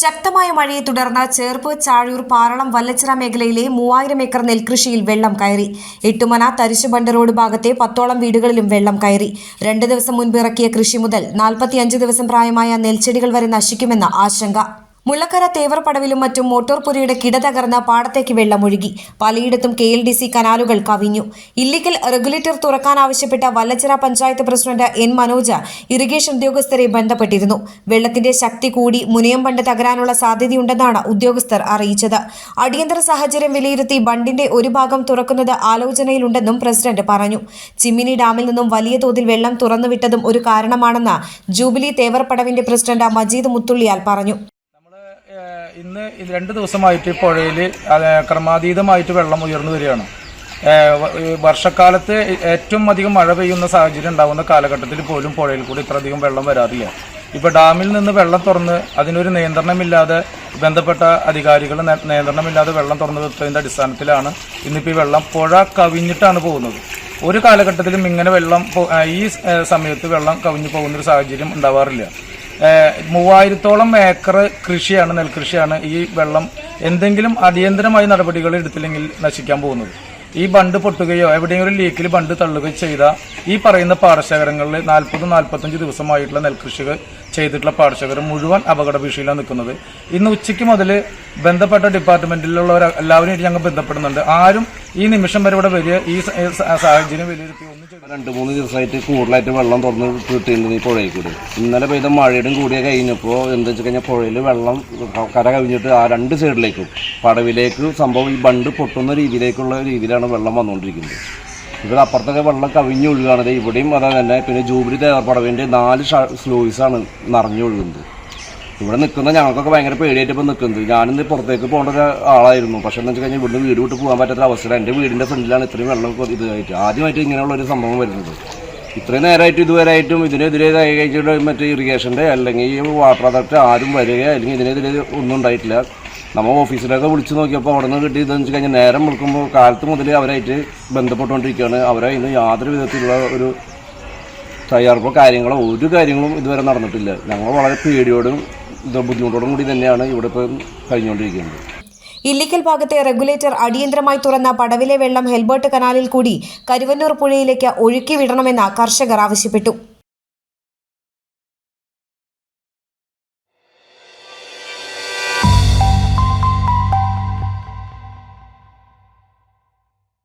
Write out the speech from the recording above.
ശക്തമായ മഴയെ തുടർന്ന് ചേർപ്പ് ചാഴൂർ പാറളം വല്ലച്ചിറ മേഖലയിലെ മൂവായിരം ഏക്കർ നെൽകൃഷിയിൽ വെള്ളം കയറി. എട്ടുമന തരിശുബണ്ട് റോഡ് ഭാഗത്തെ പത്തോളം വീടുകളിലും വെള്ളം കയറി. രണ്ട് ദിവസം മുൻപ് ഇറക്കിയ കൃഷി മുതൽ നാൽപ്പത്തിയഞ്ച് ദിവസം പ്രായമായ നെൽച്ചെടികൾ വരെ നശിക്കുമെന്ന ആശങ്ക. മുള്ളക്കര തേവർപടവിലും മറ്റും മോട്ടോർ പുരയുടെ കിട തകർന്ന പാടത്തേക്ക് വെള്ളമൊഴുകി പലയിടത്തും കെ എൽ ഡി സി കനാലുകൾ കവിഞ്ഞു. Illikkal regulator തുറക്കാനാവശ്യപ്പെട്ട Vallachira panchayat president N Manoj irrigation ഉദ്യോഗസ്ഥരെ ബന്ധപ്പെട്ടിരുന്നു. വെള്ളത്തിന്റെ ശക്തി കൂടി മുനയം ബണ്ട് തകരാനുള്ള സാധ്യതയുണ്ടെന്നാണ് ഉദ്യോഗസ്ഥർ അറിയിച്ചത്. അടിയന്തര സാഹചര്യം വിലയിരുത്തി ബണ്ടിന്റെ ഒരു ഭാഗം തുറക്കുന്നത് ആലോചനയിലുണ്ടെന്നും പ്രസിഡന്റ് പറഞ്ഞു. ചിമ്മിനി ഡാമിൽ നിന്നും വലിയ തോതിൽ വെള്ളം തുറന്നുവിട്ടതും ഒരു കാരണമാണെന്ന് ജൂബിലി തേവർപടവിന്റെ പ്രസിഡന്റ് മജീദ് മുത്തുള്ളിയാൽ പറഞ്ഞു. ഇന്ന് ഇത് രണ്ട് ദിവസമായിട്ട് പുഴയിൽ ക്രമാതീതമായിട്ട് വെള്ളം ഉയർന്നു വരികയാണ്. വർഷക്കാലത്ത് ഏറ്റവും അധികം മഴ പെയ്യുന്ന സാഹചര്യം ഉണ്ടാകുന്ന കാലഘട്ടത്തിൽ പോലും പുഴയിൽ കൂടി ഇത്രയധികം വെള്ളം വരാറില്ല. ഇപ്പോൾ ഡാമിൽ നിന്ന് വെള്ളം തുറന്ന് അതിനൊരു നിയന്ത്രണമില്ലാതെ ബന്ധപ്പെട്ട അധികാരികൾ നിയന്ത്രണമില്ലാതെ വെള്ളം തുറന്നു വിട്ടതിന്റെ അടിസ്ഥാനത്തിലാണ് ഇന്നിപ്പോൾ ഈ വെള്ളം പുഴ കവിഞ്ഞിട്ടാണ് പോകുന്നത്. ഒരു കാലഘട്ടത്തിലും ഇങ്ങനെ വെള്ളം ഈ സമയത്ത് വെള്ളം കവിഞ്ഞു പോകുന്നൊരു സാഹചര്യം ഉണ്ടാവാറില്ല. മൂവായിരത്തോളം ഏക്കർ കൃഷിയാണ് നെൽകൃഷിയാണ് ഈ വെള്ളം എന്തെങ്കിലും അടിയന്തരമായ നടപടികൾ എടുത്തില്ലെങ്കിൽ നശിക്കാൻ പോകുന്നത്. ഈ ബണ്ട് പൊട്ടുകയോ എവിടെയെങ്കിലും ലീക്കിൽ ബണ്ട് തള്ളുകയോ ചെയ്ത ഈ പറയുന്ന പാടശേഖരങ്ങളിൽ നാൽപ്പത് നാൽപ്പത്തഞ്ച് ദിവസമായിട്ടുള്ള നെൽകൃഷികൾ ചെയ്തിട്ടുള്ള പാടശേഖരം മുഴുവൻ അപകട ഭീഷണിയിലാണ് നിൽക്കുന്നത്. ഇന്ന് ഉച്ചയ്ക്ക് മുതൽ ബന്ധപ്പെട്ട ഡിപ്പാർട്ട്മെന്റിലുള്ളവർ എല്ലാവരും ഞങ്ങൾ ബന്ധപ്പെടുന്നുണ്ട്. ആരും ഈ നിമിഷം വരെ ഇവിടെ വലിയ ഈ സാഹചര്യം വിലയിരുത്തി ഒന്നും രണ്ട് മൂന്ന് ദിവസമായിട്ട് കൂടുതലായിട്ട് വെള്ളം തുറന്ന് കിട്ടിയിട്ടുണ്ട് ഈ പുഴയിൽ കൂടി. ഇന്നലെ പെയ്ത മഴയുടെ കൂടിയ കഴിഞ്ഞപ്പോൾ എന്താ വെച്ച് കഴിഞ്ഞാൽ പുഴയിൽ വെള്ളം കര കവിഞ്ഞിട്ട് ആ രണ്ട് സൈഡിലേക്കും പടവിലേക്ക് സംഭവം ഈ ബണ്ട് പൊട്ടുന്ന രീതിയിലേക്കുള്ള രീതിയിലാണ് വെള്ളം വന്നുകൊണ്ടിരിക്കുന്നത്. ഇവിടെ അപ്പുറത്തൊക്കെ വെള്ളം കവിഞ്ഞൊഴുകാണ് ഇവിടെയും അതാ തന്നെ. പിന്നെ ജൂബിലി തേർപ്പടവിന്റെ നാല് സ്ലോയിസാണ് നിറഞ്ഞൊഴുകുന്നത് ഇവിടെ നിൽക്കുന്ന ഞങ്ങൾക്കൊക്കെ ഭയങ്കര പേടിയായിട്ട് ഇപ്പോൾ നിൽക്കുന്നത്. ഞാനിന്ന് പുറത്തേക്ക് പോകേണ്ട ഒരു ആളായിരുന്നു. പക്ഷേ എന്ന് വെച്ച് കഴിഞ്ഞാൽ ഇവിടുന്ന് വീട് വിട്ട് പോകാൻ പറ്റാത്ത അവസരം എന്റെ വീടിന്റെ ഫ്രണ്ടിലാണ് ഇത്രയും വെള്ളം ഇതായിട്ട്. ആദ്യമായിട്ട് ഇങ്ങനെയുള്ള ഒരു സംഭവം വരുന്നത്. ഇത്രയും നേരമായിട്ട് ഇതുവരെയായിട്ടും ഇതിനെതിരെ കഴിച്ചിട്ട് മറ്റേ ഇറിഗേഷന്റെ അല്ലെങ്കിൽ വാട്ടർ അതോറിറ്റി ആരും വരികയോ അല്ലെങ്കിൽ ഇതിനെതിരെ ഒന്നും ഉണ്ടായിട്ടില്ല. നമ്മൾ ഓഫീസിലൊക്കെ വിളിച്ച് നോക്കിയപ്പോൾ അവിടെ നിന്ന് കിട്ടി. ഇതെന്ന് വെച്ച് കഴിഞ്ഞാൽ നേരം വിളിക്കുമ്പോൾ കാലത്ത് മുതൽ അവരായിട്ട് ബന്ധപ്പെട്ടുകൊണ്ടിരിക്കുകയാണ്. അവരെ ഇന്ന് യാതൊരു വിധത്തിലുള്ള ഒരു തയ്യാറെടുപ്പോ കാര്യങ്ങളോ ഒരു കാര്യങ്ങളും ഇതുവരെ നടന്നിട്ടില്ല. ഞങ്ങൾ വളരെ പേടിയോടും ബുദ്ധിമുട്ടോടും കൂടി തന്നെയാണ് ഇവിടെ ഇപ്പോൾ കഴിഞ്ഞുകൊണ്ടിരിക്കുന്നത്. ഇല്ലിക്കൽ ഭാഗത്തെ റെഗുലേറ്റർ അടിയന്തരമായി തുറന്ന പടവിലെ വെള്ളം ഹെൽബർട്ട് കനാലിൽ കൂടി കരുവന്നൂർ പുഴയിലേക്ക് ഒഴുക്കി വിടണമെന്ന് കർഷകർ ആവശ്യപ്പെട്ടു.